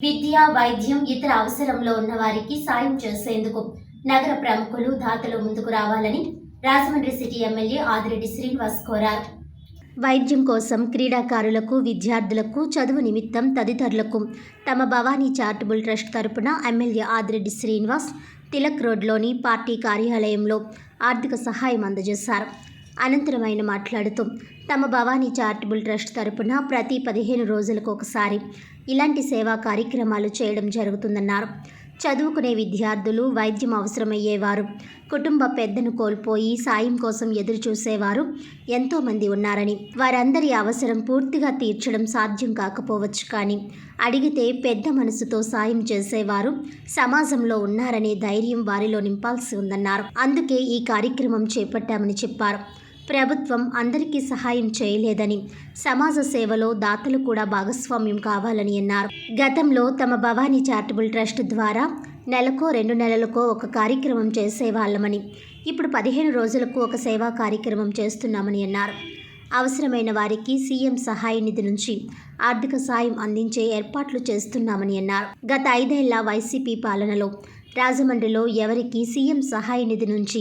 విద్య వైద్యం ఇతర అవసరంలో ఉన్న వారికి సాయం చేసేందుకు నగర ప్రముఖులు దాతలు ముందుకు రావాలని రాజమండ్రి సిటీ ఎమ్మెల్యే ఆదిరెడ్డి శ్రీనివాస్ కోరారు. వైద్యం కోసం క్రీడాకారులకు విద్యార్థులకు చదువు నిమిత్తం తదితరులకు తమ భవానీ చారిటబుల్ ట్రస్ట్ తరపున ఎమ్మెల్యే ఆదిరెడ్డి శ్రీనివాస్ తిలక్ రోడ్లోని పార్టీ కార్యాలయంలో ఆర్థిక సహాయం అందజేశారు. అనంతరం ఆయన మాట్లాడుతూ తమ భవానీ చారిటబుల్ ట్రస్ట్ తరపున ప్రతి పదిహేను రోజులకు ఒకసారి ఇలాంటి సేవా కార్యక్రమాలు చేయడం జరుగుతుందన్నారు. చదువుకునే విద్యార్థులు వైద్యం అవసరమయ్యేవారు కుటుంబ పెద్దను కోల్పోయి సాయం కోసం ఎదురు చూసేవారు ఎంతోమంది ఉన్నారని వారందరి అవసరం పూర్తిగా తీర్చడం సాధ్యం కాకపోవచ్చు కానీ అడిగితే పెద్ద మనసుతో సాయం చేసేవారు సమాజంలో ఉన్నారనే ధైర్యం వారిలో నింపాల్సి ఉందన్నారు. అందుకే ఈ కార్యక్రమం చేపట్టామని చెప్పారు. ప్రభుత్వం అందరికీ సహాయం చేయలేదని సమాజ సేవలో దాతలు కూడా భాగస్వామ్యం కావాలని అన్నారు. గతంలో తమ భవానీ చారిటబుల్ ట్రస్ట్ ద్వారా నెలకో రెండు నెలలకో ఒక కార్యక్రమం చేసేవాళ్ళమని ఇప్పుడు పదిహేను రోజులకు ఒక సేవా కార్యక్రమం చేస్తున్నామని అన్నారు. అవసరమైన వారికి సీఎం సహాయ నిధి నుంచి ఆర్థిక సాయం అందించే ఏర్పాట్లు చేస్తున్నామని అన్నారు. గత ఐదేళ్ళ వైసీపీ పాలనలో రాజమండ్రిలో ఎవరికి సీఎం సహాయ నిధి నుంచి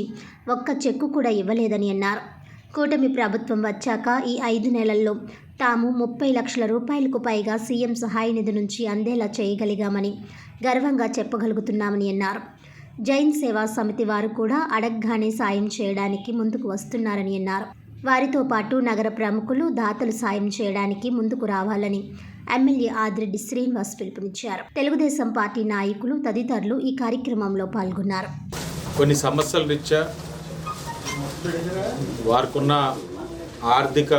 ఒక్క చెక్కు కూడా ఇవ్వలేదని అన్నారు. కూటమి ప్రభుత్వం వచ్చాక ఈ ఐదు నెలల్లో తాము ముప్పై లక్షల రూపాయలకు పైగా సీఎం సహాయ నిధి నుంచి అందేలా చేయగలిగామని గర్వంగా చెప్పగలుగుతున్నామని అన్నారు. జైన్ సేవా సమితి వారు కూడా అడగ్గానే సాయం చేయడానికి ముందుకు వస్తున్నారని అన్నారు. వారితో పాటు నగర ప్రముఖులు దాతలు సాయం చేయడానికి ముందుకు రావాలని ఎమ్మెల్యే ఆదిరెడ్డి శ్రీనివాస్ పిలుపునిచ్చారు. తెలుగుదేశం పార్టీ నాయకులు తదితరులు ఈ కార్యక్రమంలో పాల్గొన్నారు. కొన్ని సమస్యల రీత్యా వారికున్న ఆర్థిక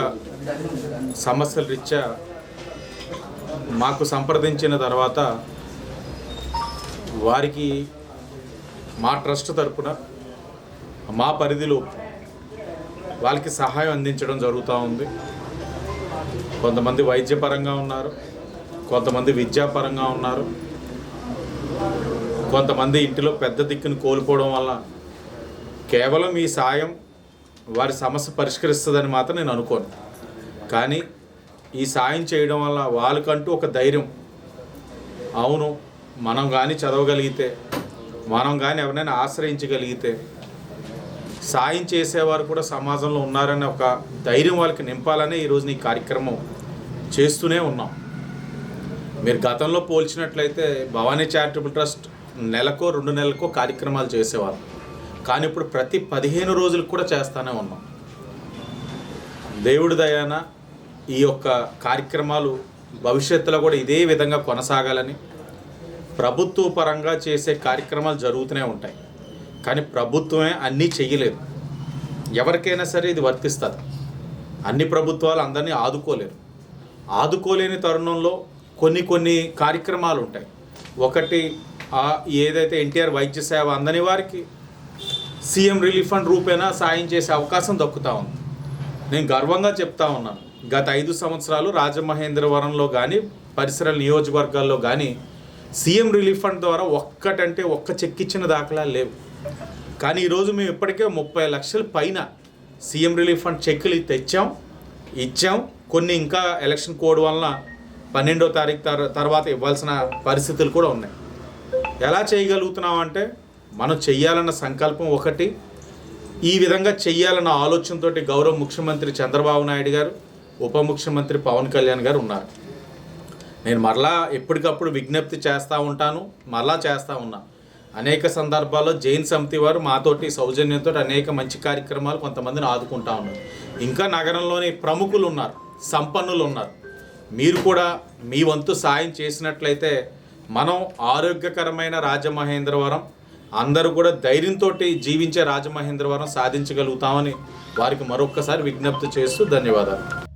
సమస్యల రీత్యా మాకు సంప్రదించిన తర్వాత వారికి మా ట్రస్ట్ తరపున మా పరిధిలో వాళ్ళకి సహాయం అందించడం జరుగుతూ ఉంది. కొంతమంది వైద్యపరంగా ఉన్నారు కొంతమంది విద్యాపరంగా ఉన్నారు. కొంతమంది ఇంటిలో పెద్ద దిక్కును కోల్పోవడం వల్ల కేవలం ఈ సాయం వారి సమస్య పరిష్కరిస్తుందని మాత్రం నేను అనుకోను. కానీ ఈ సాయం చేయడం వల్ల వాళ్ళకంటూ ఒక ధైర్యం. అవును మనం కానీ చదవగలిగితే మనం కానీ ఎవరైనా ఆశ్రయించగలిగితే సాయం చేసేవారు కూడా సమాజంలో ఉన్నారనే ఒక ధైర్యం వాళ్ళకి నింపాలనే ఈరోజు ఈ కార్యక్రమం చేస్తూనే ఉన్నాం. మీరు గతంలో పోల్చినట్లయితే భవానీ చారిటబుల్ ట్రస్ట్ నెలకో రెండు నెలలకో కార్యక్రమాలు చేసేవారు. కానీ ఇప్పుడు ప్రతి పదిహేను రోజులకు కూడా చేస్తూనే ఉన్నాం. దేవుడి దయాన ఈ యొక్క కార్యక్రమాలు భవిష్యత్తులో కూడా ఇదే విధంగా కొనసాగాలని ప్రభుత్వ పరంగా చేసే కార్యక్రమాలు జరుగుతూనే ఉంటాయి. కానీ ప్రభుత్వమే అన్నీ చెయ్యలేదు. ఎవరికైనా సరే ఇది వర్తిస్తుంది. అన్ని ప్రభుత్వాలు అందరినీ ఆదుకోలేరు. ఆదుకోలేని తరుణంలో కొన్ని కొన్ని కార్యక్రమాలు ఉంటాయి. ఒకటి ఏదైతే ఎన్టీఆర్ వైద్య సేవ అందని వారికి సీఎం రిలీఫ్ ఫండ్ రూపేణా సాయం చేసే అవకాశం దక్కుతా ఉంది. నేను గర్వంగా చెప్తా ఉన్నాను. గత ఐదు సంవత్సరాలు రాజమహేంద్రవరంలో కానీ పరిసర నియోజకవర్గాల్లో కానీ సీఎం రిలీఫ్ ఫండ్ ద్వారా ఒక్కటంటే ఒక్క చెక్ ఇచ్చిన దాఖలా లేవు. కానీ ఈరోజు మేము ఇప్పటికే ముప్పై లక్షల పైన సీఎం రిలీఫ్ ఫండ్ చెక్కులు తెచ్చాం ఇచ్చాం. కొన్ని ఇంకా ఎలక్షన్ కోడ్ వలన పన్నెండో తారీఖు తర్వాత ఇవ్వాల్సిన పరిస్థితులు కూడా ఉన్నాయి. ఎలా చేయగలుగుతున్నాం అంటే మనం చెయ్యాలన్న సంకల్పం ఒకటి ఈ విధంగా చెయ్యాలన్న ఆలోచనతో గౌరవ ముఖ్యమంత్రి చంద్రబాబు నాయుడు గారు ఉప ముఖ్యమంత్రి పవన్ కళ్యాణ్ గారు ఉన్నారు. నేను మరలా ఎప్పటికప్పుడు విజ్ఞప్తి చేస్తూ ఉంటాను మరలా చేస్తూ ఉన్నా. అనేక సందర్భాల్లో జైన్ సమితి వారు మాతోటి సౌజన్యంతో అనేక మంచి కార్యక్రమాలు కొంతమందిని ఆదుకుంటా ఉన్నారు. ఇంకా నగరంలోని ప్రముఖులు ఉన్నారు సంపన్నులు ఉన్నారు. మీరు కూడా మీ వంతు సాయం చేసినట్లయితే మనం ఆరోగ్యకరమైన రాజమహేంద్రవరం అందరూ కూడా ధైర్యంతో జీవించే రాజమహేంద్రవరం సాధించగలుగుతామని వారికి మరొక్కసారి విజ్ఞప్తి చేస్తూ ధన్యవాదాలు.